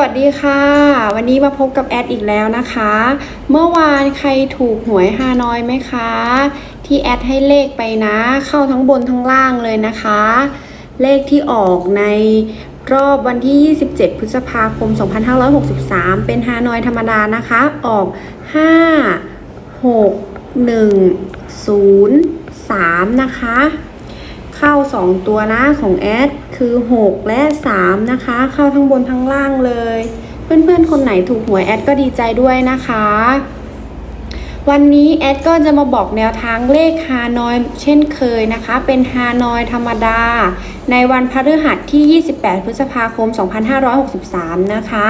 วัสดีค่ะ วันนี้มาพบกับแอดอีกแล้วนะคะ เมื่อวานใครถูกหวยฮานอยไหมคะ ที่แอดให้เลขไปนะ เข้าทั้งบนทั้งล่างเลยนะคะ เลขที่ออกในรอบวันที่ 27 พฤษภาคม 2563 เป็นฮานอยธรรมดานะคะ ออก 5 6 1 0 3 นะคะ เข้า 2 ตัวนะของแอดคือ 6 และ 3 นะคะ เข้าทั้งบนทั้งล่างเลย เพื่อนๆ คนไหนถูกหวยแอดก็ดีใจด้วยนะคะ วันนี้แอดก็จะมาบอกแนวทางเลขฮานอยเช่นเคยนะคะ เป็นฮานอยธรรมดา ในวันพฤหัสที่ 28 พฤษภาคม 2563 นะคะ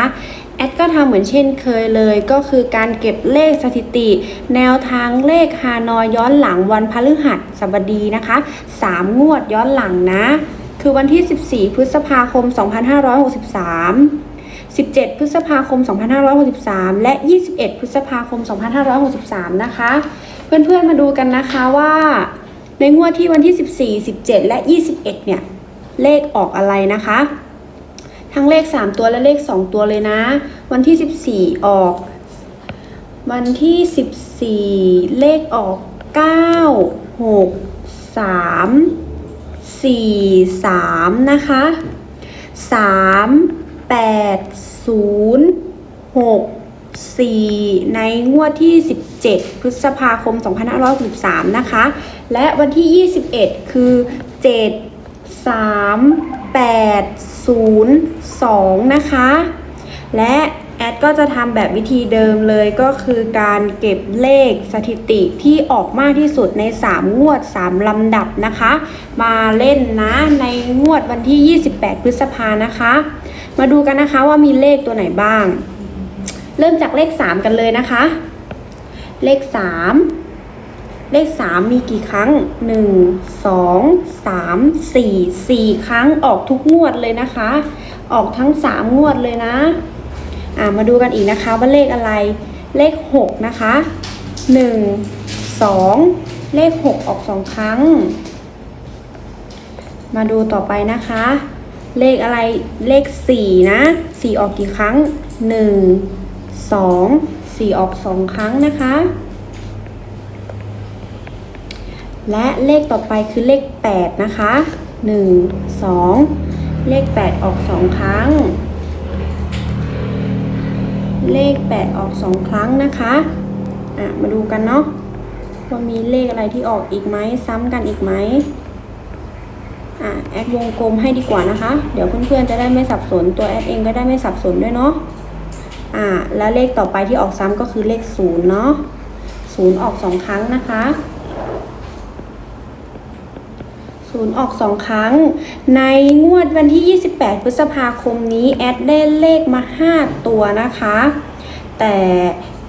แอดก็ทำเหมือนเช่นเคยเลยก็คือการเก็บเลขสถิติ แนวทางเลขฮานอยย้อนหลังวันพฤหัสบดีนะคะ 3 งวดย้อนหลังนะ คือวันที่ 14 พฤษภาคม 2563 17 พฤษภาคม 2563 และ 21 พฤษภาคม 2563 นะคะ เพื่อนๆ มาดูกันนะคะว่า ในงวดที่วันที่ 14 17 และ 21 เนี่ย เลขออกอะไรนะคะ ทั้งเลข 3 ตัวและเลข 2 ตัวเลยนะ วันที่ 14 ออก วันที่ 14 เลขออก 9 6 3 4 3 นะคะ 3 8 0 6 4 ในงวดที่ 17 พฤษภาคม 2563 นะคะ และวันที่ 21 คือ 7 3 8 0 2 นะคะ และแอดก็จะทำแบบวิธีเดิมเลยก็คือการเก็บเลขสถิติที่ออกมากที่สุดใน 3 งวด 3 ลำดับนะคะ มาเล่นนะในงวดวันที่ 28 พฤษภานะคะ มาดูกันนะคะว่ามีเลขตัวไหนบ้าง เริ่มจากเลข 3 กันเลยนะคะ เลข 3 เลข 3 มีกี่ครั้ง 1 2 3 4 4 ครั้งออกทุกงวดเลยนะคะ ออกทั้ง 3 งวดเลยนะ อ่ามาดูกันอีกนะคะว่าเลขอะไร เลข 6 นะคะ 1 2 เลข 6 ออก 2 ครั้ง มาดูต่อไปนะคะ เลขอะไรเลข 4 นะ 4 ออกกี่ครั้ง 1 2 4 ออก 2 ครั้งนะคะ และเลขต่อไปคือเลข 8 นะคะ 1 2 เลข 8 ออก 2 ครั้ง เลข 8 ออก 2 ครั้งนะคะอะมาดูกันเนาะว่ามีเลขอะไรที่ออกอีกไหมซ้ำกันอีกไหมอะแอดวงกลมให้ดีกว่านะคะ เดี๋ยวเพื่อนๆจะได้ไม่สับสนตัวแอดเองก็ได้ไม่สับสนด้วยเนาะอ่าแล้วเลขต่อไปที่ออกซ้ำก็คือเลข0เนาะ0ออก 2 ครั้งนะคะ ศูนย์ออก 2 ครั้ง ในงวดวันที่ 28 พฤษภาคมนี้แอดได้เลขมา 5 ตัวนะคะ แต่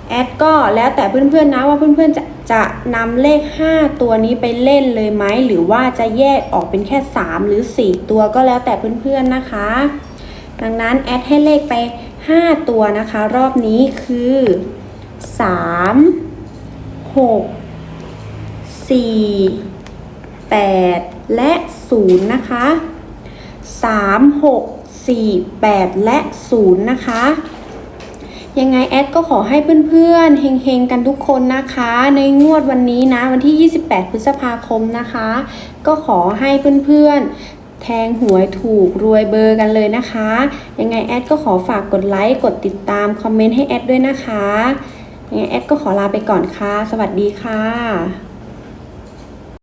แอดก็แล้วแต่เพื่อนๆนะว่าเพื่อนๆจะจะนำเลข 5 ตัวนี้ไปเล่นเลยไหม หรือว่าจะแยกออกเป็นแค่ 3 หรือ 4 ตัวก็แล้วแต่เพื่อนๆนะคะ ดังนั้นแอดให้เลขไป 5 ตัวนะคะ รอบนี้คือ 3 6 4 8 และ 0 นะคะ 3 6 4 8 และ 0 นะคะยังไงแอดก็ขอให้เพื่อนๆเฮงๆกันทุกคนนะคะ ในงวดวันนี้นะ วันที่ 28 พฤษภาคมนะคะ ก็ขอให้เพื่อนๆ แทงหวยถูกรวยเบอร์กันเลยนะคะ ยังไงแอดก็ขอฝากกดไลค์กดติดตามคอมเมนต์ให้แอดด้วยนะคะยังไงแอดก็ขอลาไปก่อนค่ะ สวัสดีค่ะ